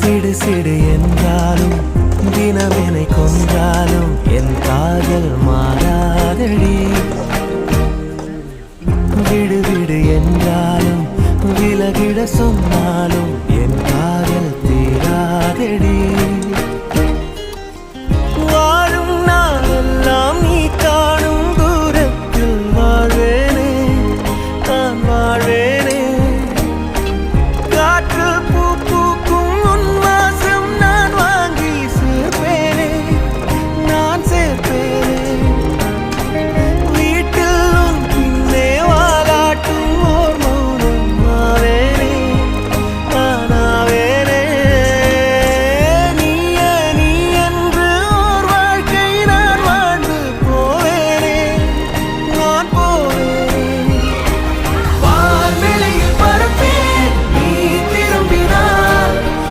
சிடு சிடு என்றாலும் தினமெனை கொஞ்சாலும் என் காதல் மாறாதடி. விடு விடு என்றாலும் விலகிட சொன்னாலும்